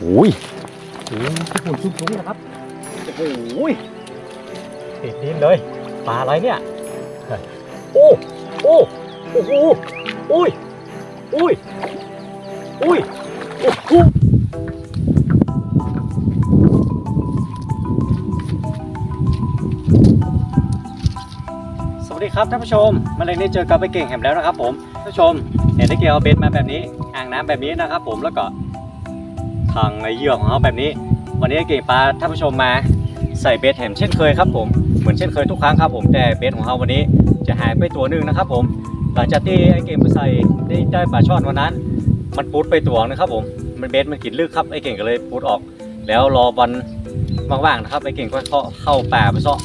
โอ้ยโอ้ยหุ่นชุ่มๆนะครับโอ้ยติดดินเลยปลาอะไรเนี่ย โอ้โอ้โอ้โหอุ้ยอุ้ยอุ้ยโอ้โหสวัสดีครับท่านผู้ชมมาเลยนี่เจอกับไปเก่งแหมแล้วนะครับผมท่านผู้ชมเห็นได้เกี่ยวเอาเบนมาแบบนี้อ่างน้ำแบบนี้นะครับผมแล้วก็ ทางไอเหยื่อของเขาแบบนี้ วันนี้เก่งปลาท่านผู้ชมมาใส่เบสแหมเช่นเคยครับผมเหมือนเช่นเคยทุกครั้งครับผมแต่เบสของเราวันนี้จะหายไปตัวหนึ่งนะครับ ผมหลังจากที่ไอเก่งไปใส่ได้ได้ปลาช่อนวันนั้น มันปุดไปตัวนึงครับ ผมมันเบสมันกินลึกครับไอเก่งก็เลยปุดออก แล้วรอวันว่างๆนะครับไอเก่งก็เข้าเข้าป่าไปเซาะ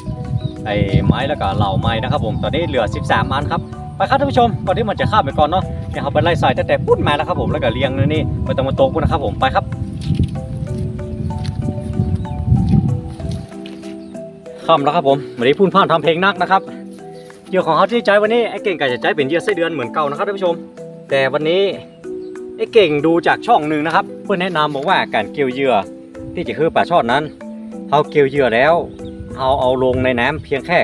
ไอ้ไม้แล้วก็เหล่าไม้นะครับ ผมตอนนี้เหลือ 13อันครับไปครับท่านผู้ชมก่อนที่มันจะข้ามไปก่อนเนาะเดี๋ยวเราไปไล่ใส่ตั้งแต่ปุ้นมาแล้วครับผมแล้วก็เรียงนี่ไปตรงมาโต๊ะปุ้นนะครับผมไปครับ ค่ำแล้วครับผมวันนี้พูนพ่านทำเพลงนักนะครับเหยื่อของเขาที่ใจวันนี้ไอ้เก่งก็จะใจเป็นเหยื่อไส้เดือนเหมือนเก่านะครับท่านผู้ชม แต่วันนี้ไอ้เก่งดูจากช่องหนึ่งนะครับ เพื่อนแนะนำบอกว่าการเกี่ยวเหยื่อที่จะคือปลาช่อนนั้นเขาเกี่ยวเหยื่อแล้วเขาเอาลงในน้ำเพียงแค่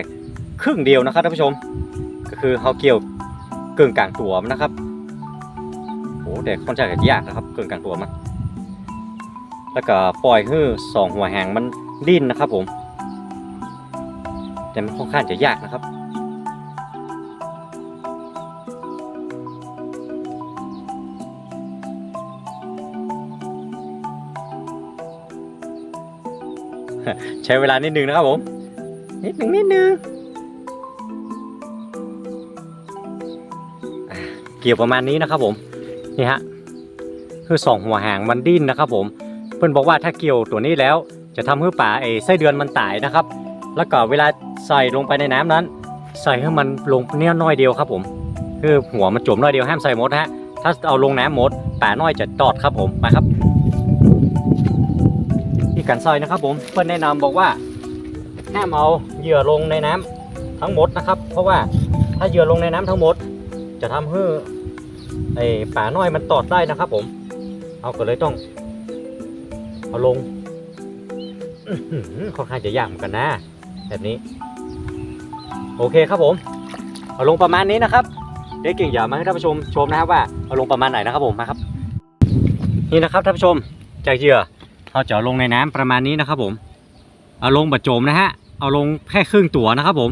ครึ่งเดียวนะครับท่านผู้ชม ก็คือเขาเกี่ยวเกินกลางตัวมันนะครับโอ้แต่ค่อนข้างจะยากนะครับ เกินกลางตัวมัน แล้วก็ปล่อยให้สองหัวแหางมันดิ้นนะครับผม แต่มันค่อนข้างจะยากนะครับใช้เวลานิดนึงนะครับผม นิดนึงนิดนึงอะเกี่ยวประมาณนี้นะครับผม นี่ฮะ คือสองหัวหางมันดิ้นนะครับผม เพื่อนบอกว่าถ้าเกี่ยวตัวนี้แล้ว จะทำให้ป่าไอ้ไส้เดือนมันตายนะครับ แล้วก็เวลาใส่ลงไปในน้ำนั้น ใส่ให้มันลงเนี่ยน้อยเดียวครับผมคือหัวมันจมน้อยเดียวห้ามใส่หมดฮะถ้าเอาลงน้ำหมดป่าน้อยจะตอดครับผมมาครับที่การใส่นะครับ ผมเพื่อนแนะนำบอกว่าห้ามเอาเหยื่อลงในน้ำทั้งหมดนะครับ เพราะว่าถ้าเหยื่อลงในน้ำทั้งหมด จะทำให้ไอ้ป่าน้อยมันตอดได้นะครับ ผม เอาก็เลยต้อง เอาลงค่อนข้างจะยากเหมือนกันนะ แบบนี้ โอเคครับผม เอาลงประมาณนี้นะครับเดี๋ยวเก่งอย่ามาให้ท่านผู้ชมชมนะครับว่าเอาลงประมาณไหนนะครับผมมาครับ นี่นะครับท่านผู้ชมจากเหยื่อเราจะเอาลงในน้ำประมาณนี้นะครับผม เอาลงบะโจมนะฮะ เอาลงแค่ครึ่งตัวนะครับผม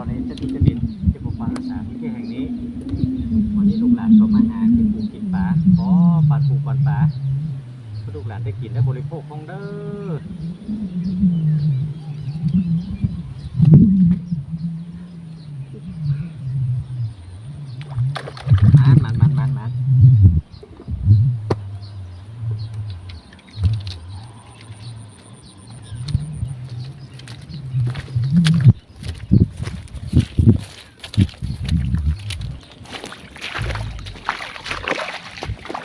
อแม่เจ้านี้จะดินจะดินจะปลูกปลารักษาพื้นที่แห่งนี้ วันนี้ลูกหลานก็มาหากินปูกินปลาขอปลาปูกปลาปลาลูกหลานได้กินได้บริโภคของเด้อมันมันมันมันมัน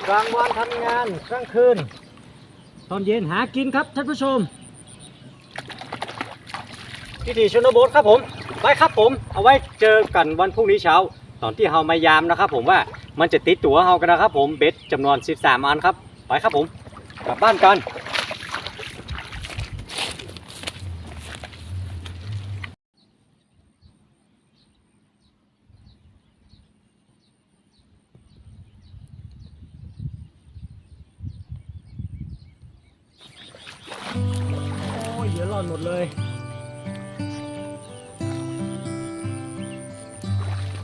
กลางวัน ทำงานกลางคืน ตอนเย็นหากินครับท่านผู้ชมพิธีชนบทครับผมไปครับผม เอาไว้เจอกันวันพรุ่งนี้เช้า ตอนที่เฮามายามนะครับ ผมว่ามันจะติดตัวเฮากันนะครับ ผมเบ็ดจำนวน 13 อันครับ ไปครับผม กลับบ้านกัน เยอะรอดหมดเลย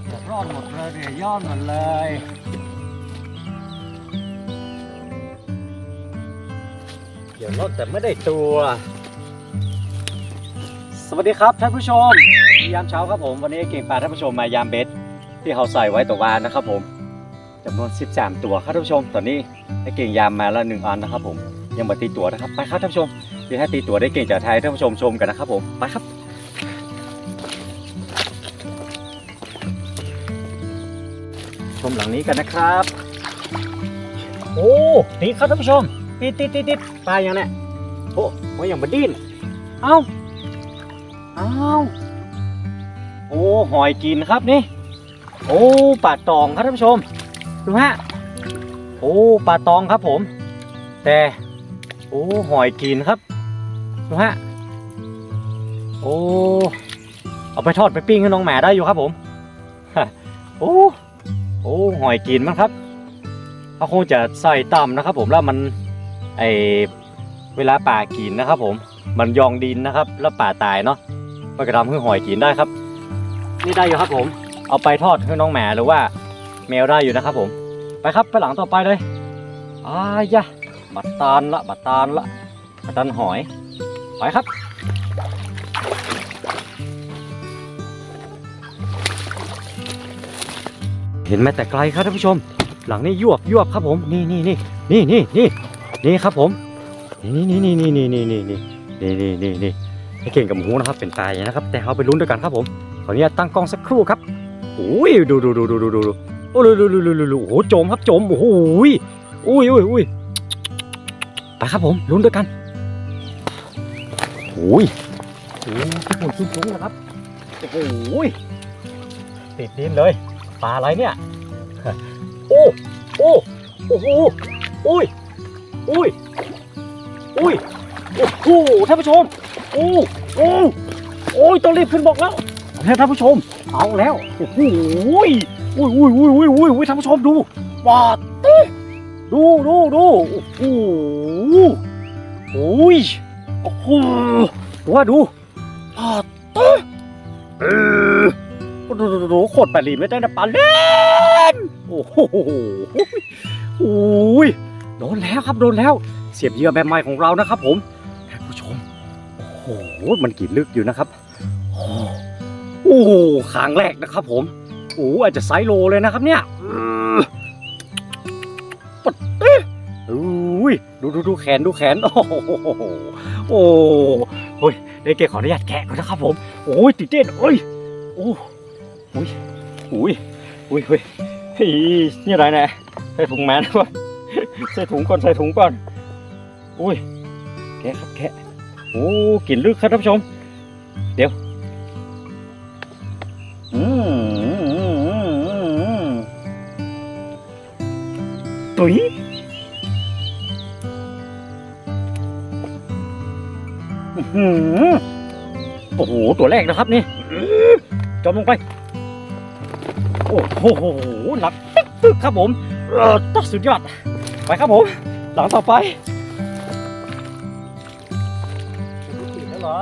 เดือดร้อนหมดเลยเดือดยอดหมดเลยเดี๋ยวรอดแต่ไม่ได้ตัว สวัสดีครับท่านผู้ชมยามเช้าครับผม วันนี้เก่งปลาท่านผู้ชมมายามเบ็ดที่เขาใส่ไว้ตัววานนะครับผมจำนวน 13 ตัวครับท่านผู้ชม ตอนนี้ไอ้เก่งยามมาแล้วหนึ่งอันนะครับผมยังมาตีตัวนะครับ ไปครับท่านผู้ชม เดี๋ยวให้ตีตัวได้เก่งจากไทยท่านผู้ชมชมกันนะครับผมไปครับชมหลังนี้กันนะครับ โอ้ตีครับท่านผู้ชมติดติดติดติดปลาอย่างเนี้ยโอ้โหอย่างบดินเอ้าเอ้าโอ้หอยกินครับนี่ โอ้ปลาตองครับท่านผู้ชมดูฮะโอ้ปลาตองครับผม แต่ โอ้หอยกินครับ ดูฮะโอ้เอาไปทอดไปปิ้งให้น้องหมาได้อยู่ครับผมโอ้โอ้หอยกินมั้งครับเขาคงจะใส่ต่ำนะครับ ผมแล้วมันไอเวลาป่ากินนะครับ ผมมันยองดินนะครับ แล้วป่าตายเนาะมันก็ทำให้หอยกินได้ครับ นี่ได้อยู่ครับผม เอาไปทอดให้น้องหมาหรือว่า แมวได้อยู่นะครับ ผม ไปครับไปหลังต่อไปเลยอายะบัตตาลละบัตตาลละบัตตาลหอย ไปครับ เห็นไหมแต่ไกลครับท่านผู้ชม หลังนี้ยวบยวบครับผม นี่นี่นี่นี่นี่นี่นี่ครับผม นี่นี่นี่นี่นี่นี่นี่นี่นี่นี่นี่นี่ให้เก่งกับหมูนะครับ เป็นตายนะครับ แต่เราไปลุ้นด้วยกันครับผมขออนุญาตตั้งกล้องสักครู่ครับโอ้ยดูดูดูดูดูดูดูโอ้ดูดูดูดูดูดูโอ้โหโจมครับโจมโอ้โหอุ้ยอุ้ยอุ้ยไปครับผมลุ้นด้วยกัน โอ้ยโอ้ยญี่ปุ่นชุ่มชุ่มนะครับโอ้โหติดดินเลยปลาอะไรเนี่ยโอ้โอ้โอ้โหอุ้ยอุ้ยอุ้ยโอ้โหท่านผู้ชมโอ้โอ้โอ้ยต้องรีบขึ้นบอกแล้วแล้วท่านผู้ชม เอาแล้วโอ้โหอุ้ยอุ้ยอุ้ยอุ้ยอุ้ยอุ้ยอุ้ยท่านผู้ชมดูวาดเต้ดูดูดูโอ้โหอุ้ย โอ้โหดูว่าดูวาดเต้เออดูดูดูดูโคตรปลาลีไม่ได้นะปลาเล่นโอ้โหโอ้ยโดนแล้วครับโดนแล้ว เสียบเหยื่อแบบใหม่ของเรานะครับ ผมท่านผู้ชมโอ้โหมันกินลึกอยู่นะครับโอ้โหครั้งแรกนะครับ ผมโอ้อาจจะไซโลเลยนะครับเนี่ย ดูดูดูแขนดูแขน โอ้โหโอ้โหเด็กเกขออนุญาตแกะก่อนนะครับผมโอ้ยติดเต้นเอ้ยโอ้อุ้ยอุ้ยอุ้ยอุ้ยเฮ้ยนี่อะไรเนี่ยใส่ถุงแมนก่อนใส่ถุงก่อนใส่ถุงก่อนโอ้ยแกะครับแกะโอ้กลิ่นลึกครับท่านผู้ชม เดี๋ยวอืมอืมอืมอืมอืมตุ๋ย หือโอ้โห ตัวแรกนะครับนี่จมลงไป โอ้โห หนักตึ๊กครับผมเออตัดสุดยอด ไปครับผม หลังต่อไปตื่นแล้วเหรอ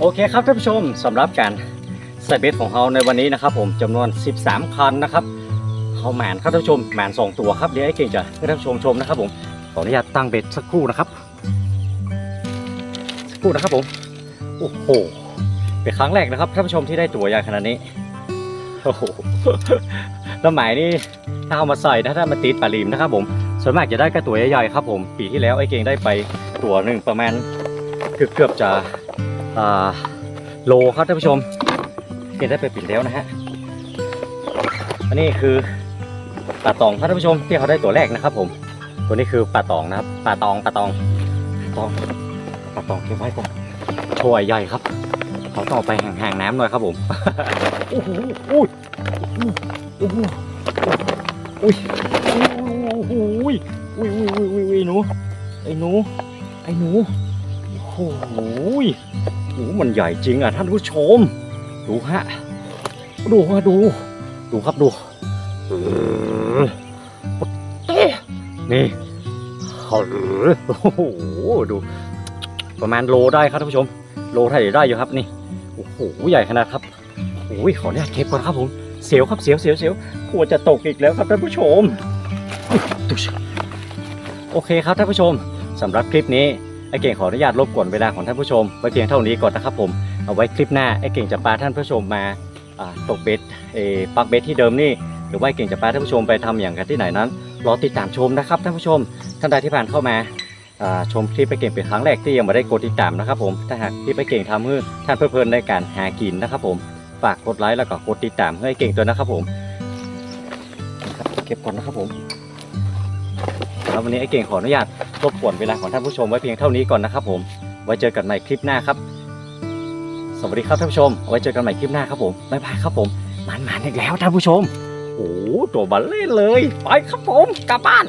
โอเคครับท่านผู้ชมสำหรับการใส่เบ็ดของเราในวันนี้นะครับ ผมจำนวน 13 คันนะครับเขาแหมนครับท่านผู้ชมแหมนสองตัวครับเดี๋ยวไอ้เก่งจะให้ท่านผู้ชมชมนะครับ ผมขออนุญาตตั้งเบ็ดสักครู่นะครับสักครู่นะครับผมโอ้โหเป็นครั้งแรกนะครับท่านผู้ชมที่ได้ตัวใหญ่ขนาดนี้โอ้โหแล้วหมายนี่ถ้าเอามาใส่นะถ้ามาติดปลาลิมนะครับ ผมส่วนมากจะได้แค่ตัวใหญ่ๆครับ ผมปีที่แล้วไอ้เก่งได้ไปตัวหนึ่งประมาณเกือบๆจะอ่า โลครับท่านผู้ชมเห็นได้ไปปิดแล้วนะฮะอันนี้คือปลาตองครับท่านผู้ชมที่เขาได้ตัวแรกนะครับ ผม ตัวนี้คือปลาตองนะครับปลาตองปลาตองตองปลาตองเก็บไว้ก่อนโชว์ใหญ่ครับเขาต้องไปห่างๆน้ำหน่อยครับผมโอ้โหอุ้ยโอ้โหอุ้ยโอ้โหอุ้ยอุ้ยอุ้ยอุ้ยอุ้ยอุ้ยหนูไอ้หนูไอ้หนูโอ้โห โอ้มันใหญ่จริงอะท่านผู้ชม ดูฮะ ดูฮะดู ดูครับดูเออเนี่เออโอ้โหดู ประมาณโลได้ครับท่านผู้ชม โลไทยได้อยู่ครับนี่ โอ้โหใหญ่ขนาดครับโอ้ยขออนุญาตเก็บก่อนครับผม เสียวครับเสียวเสียวเสียวกลัวจะตกอีกแล้วครับท่านผู้ชม โอเคครับท่านผู้ชมสำหรับคลิปนี้ ไอ้เก่งขออนุญาตรบกวนเวลาของท่านผู้ชมไว้เพียงเท่านี้ก่อนนะครับผมเอาไว้คลิปหน้าไอ้เก่งจะพาท่านผู้ชมมาตกเบ็ดเอปักเบ็ดที่เดิมนี่หรือว่าเก่งจะพาท่านผู้ชมไปทำอย่างกันที่ไหนนั้นรอติดตามชมนะครับท่านผู้ชมท่านใดที่ผ่านเข้ามาชมคลิปไปเก่งเป็นครั้งแรกที่ยังไม่ได้กดติดตามนะครับผมถ้าหากคลิปไปเก่งทำเพื่อท่านเพลินในการหากินนะครับผมฝากกดไลค์แล้วก็กดติดตามให้เก่งตัวนะครับผมครับเก็บก่อนนะครับผม แล้ววันนี้ไอ้เก่งขออนุญาตรบกวนเวลาของท่านผู้ชมไว้เพียงเท่านี้ก่อนนะครับผม ไว้เจอกันใหม่คลิปหน้าครับ สวัสดีครับท่านผู้ชม ไว้เจอกันใหม่คลิปหน้าครับผมบ๊ายบายครับผมมันมาอีกแล้วท่านผู้ชม โอ้โหตัวบัลเล่เลย ไปครับผม กลับบ้าน